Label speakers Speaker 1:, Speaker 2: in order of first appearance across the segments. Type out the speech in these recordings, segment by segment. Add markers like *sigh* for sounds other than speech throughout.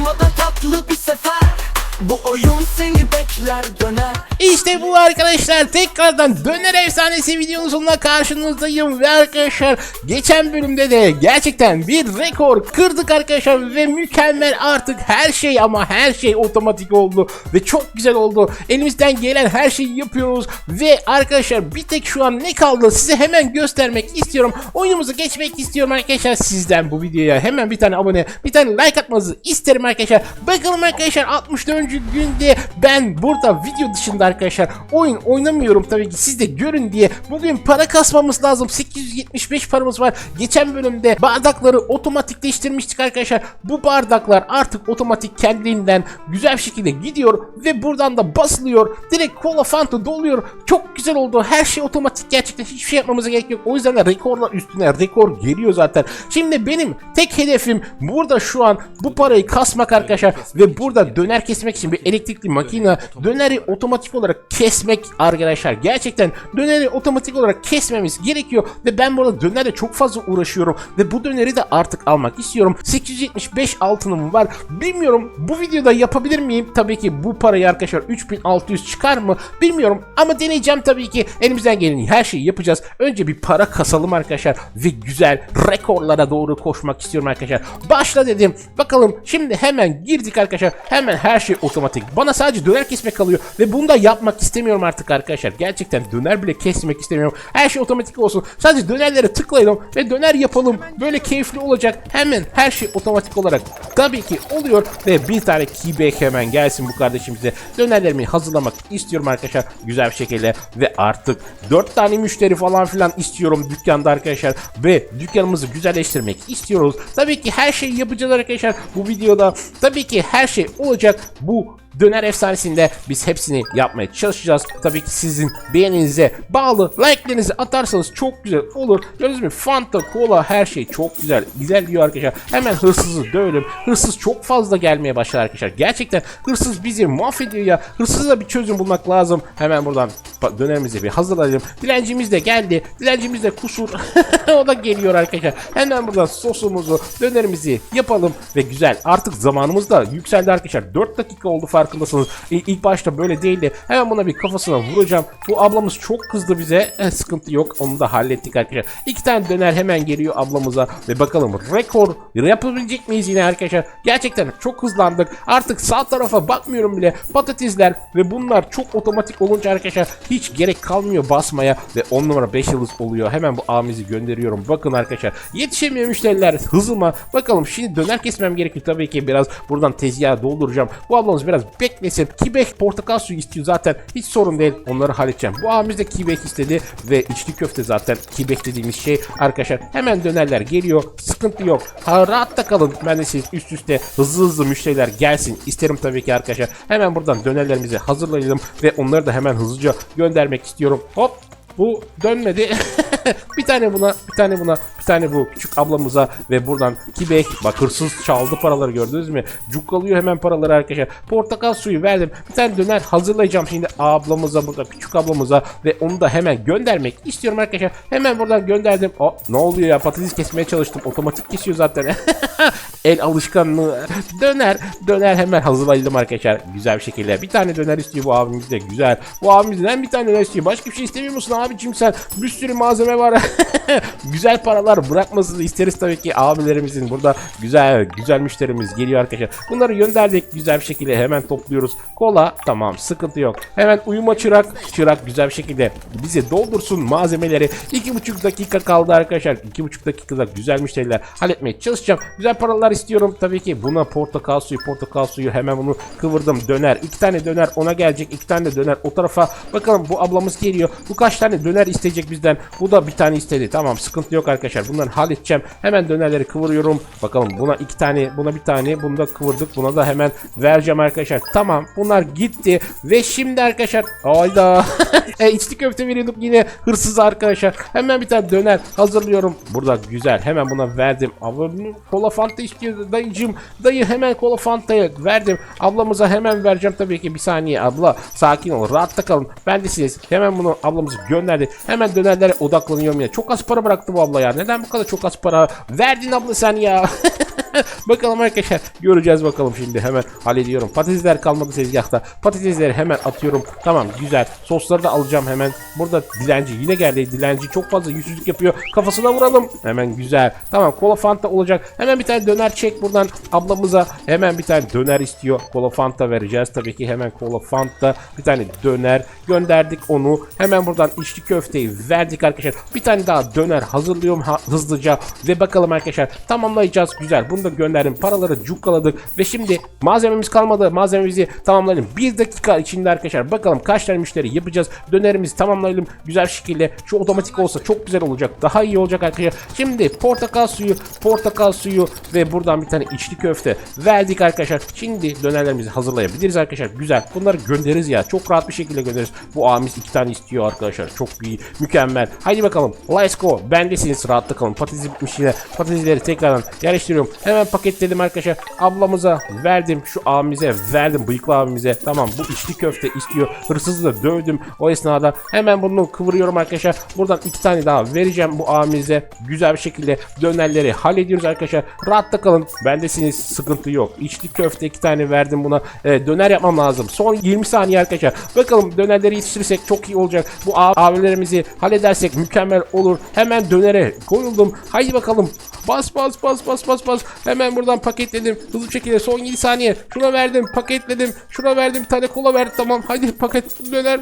Speaker 1: Lokma da tatlı bir sefer Bu oyun seni bekler döner
Speaker 2: İşte bu arkadaşlar tekrardan Döner Efsanesi videonun sonuna karşınızdayım ve arkadaşlar geçen bölümde de gerçekten bir rekor kırdık arkadaşlar ve mükemmel artık her şey ama her şey otomatik oldu ve çok güzel oldu. Elimizden gelen her şeyi yapıyoruz ve arkadaşlar bir tek şu an ne kaldı size hemen göstermek istiyorum. Oyunumuzu geçmek istiyorum arkadaşlar sizden bu videoya hemen bir tane abone bir tane like atmanızı isterim arkadaşlar. Bakalım arkadaşlar 64. günde ben burada video dışında arkadaşlar oyun oynamıyorum tabii ki siz de görün diye. Bugün para kasmamız lazım. 875 paramız var. Geçen bölümde bardakları otomatikleştirmiştik arkadaşlar. Bu bardaklar artık otomatik kendiliğinden güzel bir şekilde gidiyor ve buradan da basılıyor. Direkt kola fanta doluyor. Çok güzel oldu. Her şey otomatik gerçekten hiçbir şey yapmamıza gerek yok. O yüzden de rekorlar üstüne rekor geliyor zaten. Şimdi benim tek hedefim burada şu an bu parayı kasmak arkadaşlar ve burada döner kesmek bir elektrikli makine döneri otomatik olarak kesmek arkadaşlar. Gerçekten döneri otomatik olarak kesmemiz gerekiyor ve ben burada dönerle çok fazla uğraşıyorum ve bu döneri de artık almak istiyorum. 875 altınım var. Bilmiyorum bu videoda yapabilir miyim? Tabii ki bu parayı arkadaşlar 3600 çıkar mı? Bilmiyorum ama deneyeceğim tabii ki. Elimizden gelen her şeyi yapacağız. Önce bir para kasalım arkadaşlar ve güzel rekorlara doğru koşmak istiyorum arkadaşlar. Başla dedim. Bakalım şimdi hemen girdik arkadaşlar. Hemen her şey otomatik. Bana sadece döner kesmek kalıyor ve bunu da yapmak istemiyorum artık arkadaşlar. Gerçekten döner bile kesmek istemiyorum. Her şey otomatik olsun. Sadece dönerlere tıklayalım ve döner yapalım. Böyle keyifli olacak. Hemen her şey otomatik olarak tabii ki oluyor ve bir tane keyback hemen gelsin bu kardeşimize. Dönerlerimi hazırlamak istiyorum arkadaşlar güzel bir şekilde ve artık 4 tane müşteri falan filan istiyorum dükkanda arkadaşlar ve dükkanımızı güzelleştirmek istiyoruz. Tabii ki her şeyi yapacağız arkadaşlar bu videoda. Tabii ki her şey olacak. Bu o Döner efsanesinde biz hepsini yapmaya çalışacağız. Tabii ki sizin beğeninize bağlı. Like'lerinizi atarsanız çok güzel olur. Gördünüz mü? Fanta, kola her şey çok güzel. Güzel diyor arkadaşlar. Hemen hırsızı dövelim. Hırsız çok fazla gelmeye başladı arkadaşlar. Gerçekten hırsız bizi mahvediyor ya. Hırsıza bir çözüm bulmak lazım. Hemen buradan dönerimizi bir hazırlayalım. Dilencimiz de geldi. Dilencimiz de kusur. *laughs* o da geliyor arkadaşlar. Hemen buradan sosumuzu, dönerimizi yapalım ve güzel. Artık zamanımız da yükseldi arkadaşlar. 4 dakika oldu farkındasınız. İlk başta böyle değildi. Hemen buna bir kafasına vuracağım. Bu ablamız çok kızdı bize. Eh, sıkıntı yok. Onu da hallettik arkadaşlar. İki tane döner hemen geliyor ablamıza ve bakalım rekor yapabilecek miyiz yine arkadaşlar. Gerçekten çok hızlandık. Artık sağ tarafa bakmıyorum bile. Patatesler ve bunlar çok otomatik olunca arkadaşlar hiç gerek kalmıyor basmaya ve 10 numara 5 yıldız oluyor. Hemen bu ağımızı gönderiyorum. Bakın arkadaşlar yetişemiyor müşteriler hızıma. Bakalım şimdi döner kesmem gerekiyor tabii ki biraz buradan tezgaha dolduracağım. Bu ablamız biraz beklesin. Kibek portakal suyu istiyor zaten. Hiç sorun değil. Onları halledeceğim. Bu abimiz de kibek istedi ve içli köfte zaten kibek dediğimiz şey arkadaşlar. Hemen dönerler geliyor. Sıkıntı yok. Ha, rahatta kalın. Ben de siz üst üste hızlı hızlı müşteriler gelsin. isterim tabii ki arkadaşlar. Hemen buradan dönerlerimizi hazırlayalım ve onları da hemen hızlıca göndermek istiyorum. Hop bu dönmedi. *laughs* bir tane buna, bir tane buna, bir tane bu küçük ablamıza ve buradan kibek. Bak hırsız çaldı paraları gördünüz mü? Cukkalıyor hemen paraları arkadaşlar. Portakal suyu verdim. Bir tane döner hazırlayacağım şimdi ablamıza burada küçük ablamıza ve onu da hemen göndermek istiyorum arkadaşlar. Hemen buradan gönderdim. O ne oluyor ya patates kesmeye çalıştım. Otomatik kesiyor zaten. *laughs* El alışkanlığı. Döner. Döner hemen hazırlayalım arkadaşlar. Güzel bir şekilde. Bir tane döner istiyor bu abimiz de. Güzel. Bu abimizden bir tane döner istiyor. Başka bir şey istemiyor musun abicim sen? Bir sürü malzeme var. *laughs* güzel paralar bırakmasını isteriz tabii ki abilerimizin. Burada güzel güzel müşterimiz geliyor arkadaşlar. Bunları gönderdik. Güzel bir şekilde hemen topluyoruz. Kola tamam sıkıntı yok. Hemen uyuma çırak. Çırak güzel bir şekilde bize doldursun malzemeleri. 2,5 dakika kaldı arkadaşlar. 2,5 dakikada güzel müşteriler halletmeye çalışacağım. Güzel paralar istiyorum tabii ki. Buna portakal suyu, portakal suyu hemen bunu kıvırdım. Döner. iki tane döner ona gelecek. iki tane de döner o tarafa. Bakalım bu ablamız geliyor. Bu kaç tane döner isteyecek bizden. Bu da bir tane istedi. Tamam sıkıntı yok arkadaşlar. Bunları halledeceğim. Hemen dönerleri kıvırıyorum. Bakalım buna iki tane, buna bir tane. Bunu da kıvırdık. Buna da hemen vereceğim arkadaşlar. Tamam bunlar gitti. Ve şimdi arkadaşlar. Ayda. *laughs* e, içli köfte veriyorduk yine hırsız arkadaşlar. Hemen bir tane döner hazırlıyorum. Burada güzel. Hemen buna verdim. Abi kola fanta istiyor dayıcım. Dayı hemen kola fantayı verdim. Ablamıza hemen vereceğim tabii ki. Bir saniye abla. Sakin ol. Rahatta kalın. Ben de siz. Hemen bunu ablamızı gönderdi. Hemen dönerlere odaklanıyorum ya. Çok az para bıraktı bu abla ya. Neden bu kadar çok az para verdin abla sen ya? *laughs* *laughs* bakalım arkadaşlar göreceğiz bakalım şimdi hemen hallediyorum. Patatesler kalmadı tezgahta. Patatesleri hemen atıyorum. Tamam güzel. Sosları da alacağım hemen. Burada dilenci yine geldi. Dilenci çok fazla yüzsüzlük yapıyor. Kafasına vuralım. Hemen güzel. Tamam kola fanta olacak. Hemen bir tane döner çek buradan ablamıza. Hemen bir tane döner istiyor. Kola fanta vereceğiz tabii ki. Hemen kola fanta. Bir tane döner gönderdik onu. Hemen buradan içli köfteyi verdik arkadaşlar. Bir tane daha döner hazırlıyorum ha- hızlıca. Ve bakalım arkadaşlar tamamlayacağız. Güzel. Bunu da gönderdim. Paraları cukkaladık. Ve şimdi malzememiz kalmadı. Malzememizi tamamlayalım. Bir dakika içinde arkadaşlar. Bakalım kaç tane müşteri yapacağız. Dönerimizi tamamlayalım. Güzel şekilde. Şu otomatik olsa çok güzel olacak. Daha iyi olacak arkadaşlar. Şimdi portakal suyu, portakal suyu ve buradan bir tane içli köfte verdik arkadaşlar. Şimdi dönerlerimizi hazırlayabiliriz arkadaşlar. Güzel. Bunları göndeririz ya. Çok rahat bir şekilde göndeririz. Bu abimiz iki tane istiyor arkadaşlar. Çok iyi. Mükemmel. Haydi bakalım. Let's go. Bendesiniz. Rahatla kalın. Patates bitmiş yine. Patatesleri tekrardan yerleştiriyorum. Paketledim arkadaşlar. Ablamıza verdim. Şu abimize verdim. Bıyıklı abimize. Tamam bu içli köfte istiyor. Hırsızı da dövdüm. O esnada hemen bunu kıvırıyorum arkadaşlar. Buradan iki tane daha vereceğim bu abimize. Güzel bir şekilde dönerleri hallediyoruz arkadaşlar. Rahatta kalın. Bendesiniz. Sıkıntı yok. İçli köfte iki tane verdim buna. Ee, döner yapmam lazım. Son 20 saniye arkadaşlar. Bakalım dönerleri yetiştirirsek çok iyi olacak. Bu ab- abilerimizi halledersek mükemmel olur. Hemen dönere koyuldum. Haydi bakalım. Bas bas bas bas bas bas. Hemen buradan paketledim. Hızlı şekilde son 7 saniye. Şuna verdim paketledim. Şuna verdim bir tane kola verdim. Tamam hadi paket döner.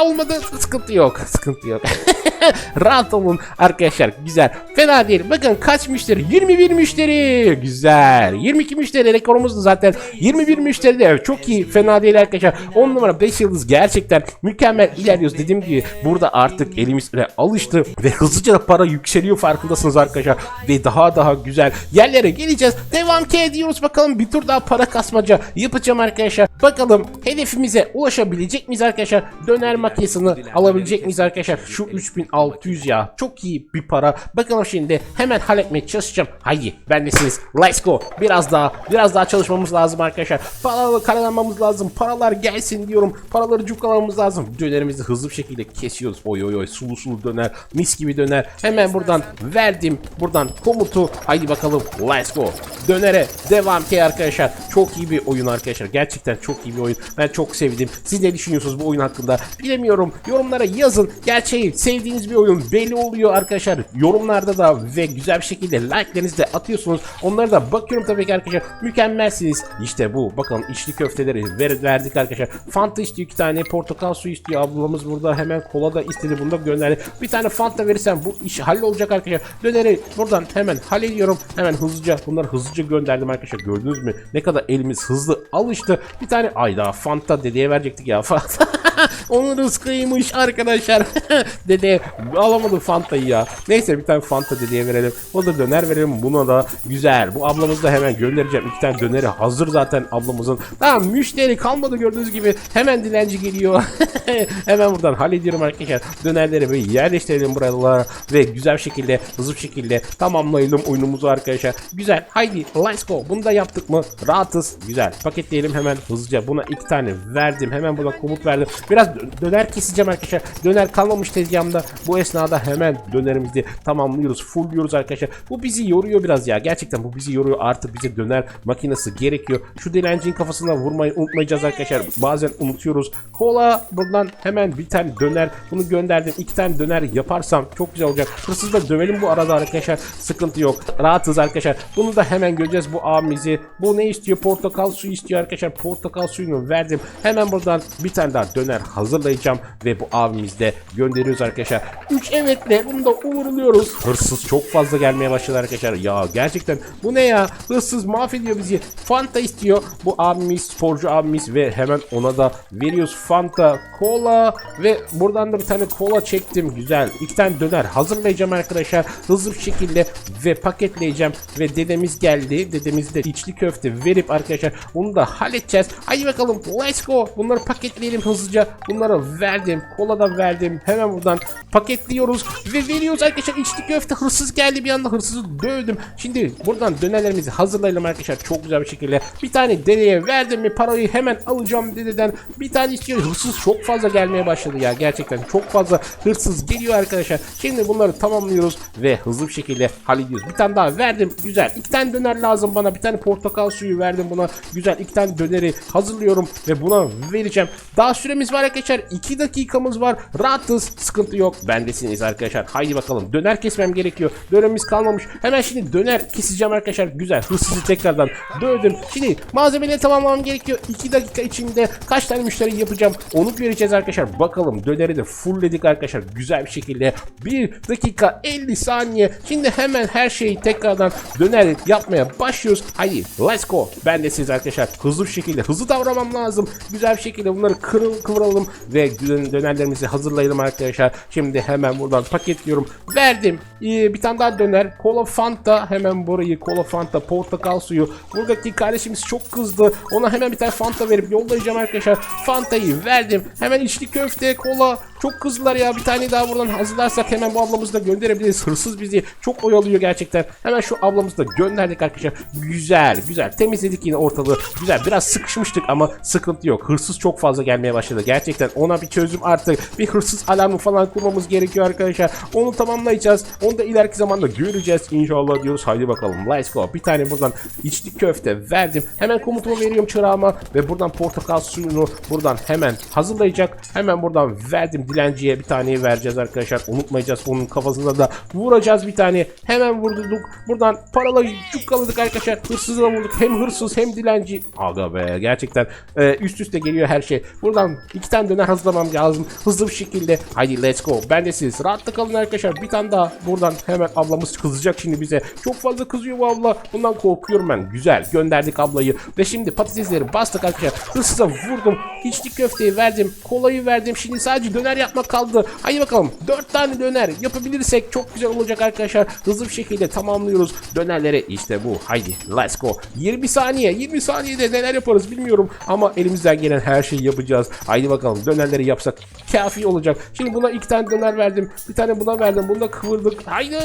Speaker 2: Olmadı. Sıkıntı yok. Sıkıntı yok. *laughs* Rahat olun arkadaşlar. Güzel. Fena değil. Bakın kaç müşteri? 21 müşteri. Güzel. 22 müşteri rekorumuzdu zaten. 21 müşteri de çok iyi. Fena değil arkadaşlar. 10 numara 5 yıldız gerçekten mükemmel ilerliyoruz. Dediğim gibi burada artık elimizle alıştı ve hızlıca para yükseliyor farkındasınız arkadaşlar. Ve daha daha güzel yerlere geleceğiz. Devam ki ediyoruz bakalım bir tur daha para kasmaca yapacağım arkadaşlar. Bakalım hedefimize ulaşabilecek miyiz arkadaşlar? Döner makinesini alabilecek miyiz arkadaşlar? Şu 3600 ya. Çok iyi bir para. Bakalım şimdi hemen halletmeye çalışacağım. Haydi bendesiniz. Let's go. Biraz daha biraz daha çalışmamız lazım arkadaşlar. Paraları kazanmamız lazım. Paralar gelsin diyorum. Paraları cukkalamamız lazım. Dönerimizi hızlı bir şekilde kesiyoruz. Oy oy oy sulu sulu döner. Mis gibi döner. Hemen buradan verdim. Buradan komutu. Haydi bakalım. Let's go. Dönere devam ki arkadaşlar. Çok iyi bir oyun arkadaşlar. Gerçekten çok iyi bir oyun. Ben çok sevdim. Siz ne düşünüyorsunuz bu oyun hakkında? Bilemiyorum. Yorumlara yazın. Gerçeği sevdiğiniz bir oyun belli oluyor arkadaşlar. Yorumlarda da ve güzel bir şekilde like'larınızı da atıyorsunuz. Onlara da bakıyorum tabii ki arkadaşlar. Mükemmelsiniz. İşte bu. Bakalım içli köfteleri ver, verdik arkadaşlar. Fanta istiyor iki tane. Portakal suyu istiyor. Ablamız burada hemen kola da istedi. Bunu da gönderdi. Bir tane Fanta verirsem bu iş hallolacak arkadaşlar. Döneri buradan hemen hallediyorum. Hemen hızlıca bunları hızlıca gönderdim arkadaşlar. Gördünüz mü? Ne kadar elimiz hızlı alıştı. Bir tane ayda Fanta dedeye verecektik ya. *laughs* Fanta. *laughs* Onun rızkıymış arkadaşlar. *laughs* Dede alamadım Fanta'yı ya. Neyse bir tane Fanta dedeye verelim. O da döner verelim buna da. Güzel. Bu ablamızı da hemen göndereceğim. İki tane döneri hazır zaten ablamızın. Tamam müşteri kalmadı gördüğünüz gibi. Hemen dilenci geliyor. *laughs* hemen buradan hallediyorum arkadaşlar. Dönerleri böyle yerleştirelim buralara. Ve güzel şekilde hızlı şekilde tamamlayalım oyunumuzu arkadaşlar. Güzel. Haydi let's go. Bunu da yaptık mı? Rahatız. Güzel. Paketleyelim hemen hızlıca. Buna iki tane verdim. Hemen buna komut verdim. Biraz dö- döner keseceğim arkadaşlar. Döner kalmamış tezgahımda. Bu esnada hemen dönerimizi tamamlıyoruz. Fullliyoruz arkadaşlar. Bu bizi yoruyor biraz ya. Gerçekten bu bizi yoruyor. Artık bize döner makinesi gerekiyor. Şu dilencinin kafasına vurmayı unutmayacağız arkadaşlar. Bazen unutuyoruz. Kola buradan hemen bir tane döner. Bunu gönderdim. İki tane döner yaparsam çok güzel olacak. Hırsız da dövelim bu arada arkadaşlar. Sıkıntı yok. Rahatız arkadaşlar. Bunu da hemen göreceğiz bu abimizi. Bu ne istiyor? Portakal suyu istiyor arkadaşlar. Portakal suyunu verdim. Hemen buradan bir tane daha döner hazırlayacağım. Ve bu abimizde gönderiyoruz arkadaşlar. 3 evetle bunu da uğurluyoruz. Hırsız çok fazla gelmeye başladı arkadaşlar. Ya gerçekten bu ne ya? Hırsız mahvediyor bizi. Fanta istiyor. Bu abimiz sporcu abimiz ve hemen ona da veriyoruz Fanta, kola ve buradan da bir tane kola çektim. Güzel. İki tane döner hazırlayacağım arkadaşlar. Hızlı bir şekilde ve paketleyeceğim ve dedemiz geldi. Dedemiz de içli köfte verip arkadaşlar onu da halledeceğiz. Haydi bakalım let's go. Bunları paketleyelim hızlıca. Bunu bunları verdim. Kola da verdim. Hemen buradan paketliyoruz ve veriyoruz arkadaşlar. İçli köfte hırsız geldi bir anda hırsızı dövdüm. Şimdi buradan dönerlerimizi hazırlayalım arkadaşlar. Çok güzel bir şekilde. Bir tane dedeye verdim mi parayı hemen alacağım dededen. Bir tane istiyor. Hırsız çok fazla gelmeye başladı ya. Gerçekten çok fazla hırsız geliyor arkadaşlar. Şimdi bunları tamamlıyoruz ve hızlı bir şekilde hallediyoruz. Bir tane daha verdim. Güzel. İki tane döner lazım bana. Bir tane portakal suyu verdim buna. Güzel. iki tane döneri hazırlıyorum ve buna vereceğim. Daha süremiz var arkadaşlar. 2 dakikamız var. Rahatız. Sıkıntı yok. Bendesiniz arkadaşlar. Haydi bakalım. Döner kesmem gerekiyor. Dönemimiz kalmamış. Hemen şimdi döner keseceğim arkadaşlar. Güzel. Hırsızı tekrardan dövdüm. Şimdi malzemeleri tamamlamam gerekiyor. 2 dakika içinde kaç tane müşteri yapacağım onu göreceğiz arkadaşlar. Bakalım döneri de fullledik arkadaşlar. Güzel bir şekilde. 1 dakika 50 saniye. Şimdi hemen her şeyi tekrardan döner yapmaya başlıyoruz. Haydi let's go. Bendesiniz arkadaşlar. Hızlı bir şekilde hızlı davranmam lazım. Güzel bir şekilde bunları kırıl kıvıralım ve dön- dönerlerimizi hazırlayalım arkadaşlar. Şimdi hemen buradan paketliyorum. Verdim. Ee, bir tane daha döner. Kola Fanta. Hemen burayı kola Fanta portakal suyu. Buradaki kardeşimiz çok kızdı. Ona hemen bir tane Fanta verip yollayacağım arkadaşlar. Fanta'yı verdim. Hemen içli köfte, kola. Çok kızdılar ya. Bir tane daha buradan hazırlarsak hemen bu ablamızı da gönderebiliriz. Hırsız bizi çok oyalıyor gerçekten. Hemen şu ablamızı da gönderdik arkadaşlar. Güzel, güzel. Temizledik yine ortalığı. Güzel. Biraz sıkışmıştık ama sıkıntı yok. Hırsız çok fazla gelmeye başladı. Gerçekten ona bir çözüm artık. Bir hırsız alarmı falan kurmamız gerekiyor arkadaşlar. Onu tamamlayacağız. Onu da ileriki zamanda göreceğiz inşallah diyoruz. Haydi bakalım. Let's go. Bir tane buradan içli köfte verdim. Hemen komutumu veriyorum çırağıma ve buradan portakal suyunu buradan hemen hazırlayacak. Hemen buradan verdim dilenciye bir taneyi vereceğiz arkadaşlar. Unutmayacağız. Onun kafasına da vuracağız bir tane. Hemen vurduk. Buradan paraları cukkaladık arkadaşlar. Hırsızı da vurduk. Hem hırsız hem dilenci. Aga be gerçekten e, üst üste geliyor her şey. Buradan iki tane döner hazırlamam lazım. Hızlı bir şekilde. Haydi let's go. Ben de siz. Rahatta kalın arkadaşlar. Bir tane daha buradan hemen ablamız kızacak şimdi bize. Çok fazla kızıyor bu abla. Bundan korkuyorum ben. Güzel. Gönderdik ablayı. Ve şimdi patatesleri bastık arkadaşlar. Hırsıza vurdum. İçli köfteyi verdim. Kolayı verdim. Şimdi sadece döner yapmak kaldı. Haydi bakalım. 4 tane döner yapabilirsek çok güzel olacak arkadaşlar. Hızlı bir şekilde tamamlıyoruz dönerleri. İşte bu. Haydi let's go. 20 saniye. 20 saniyede neler yaparız bilmiyorum. Ama elimizden gelen her şeyi yapacağız. Haydi bakalım dönerleri yapsak kafi olacak. Şimdi buna iki tane döner verdim. Bir tane buna verdim. Bunu da kıvırdık. Haydi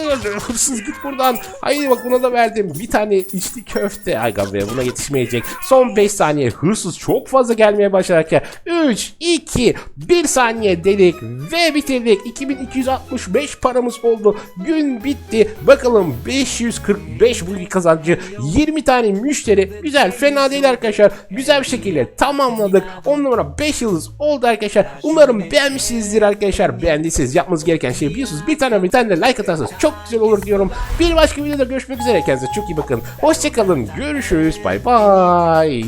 Speaker 2: hırsız git buradan. Haydi bak buna da verdim. Bir tane içli köfte. Ay be buna yetişmeyecek. Son 5 saniye hırsız çok fazla gelmeye başlarken 3, 2, 1 saniye dedik ve bitirdik. 2265 paramız oldu. Gün bitti. Bakalım 545 bu kazancı 20 tane müşteri. Güzel fena değil arkadaşlar. Güzel bir şekilde tamamladık. 10 numara 5 yıldız oldu arkadaşlar. Umarım beğenmişsinizdir arkadaşlar. Beğendiyseniz yapmanız gereken şey biliyorsunuz. Bir tane bir tane de like atarsanız çok güzel olur diyorum. Bir başka videoda görüşmek üzere. Kendinize çok iyi bakın. Hoşçakalın. Görüşürüz. Bay bay.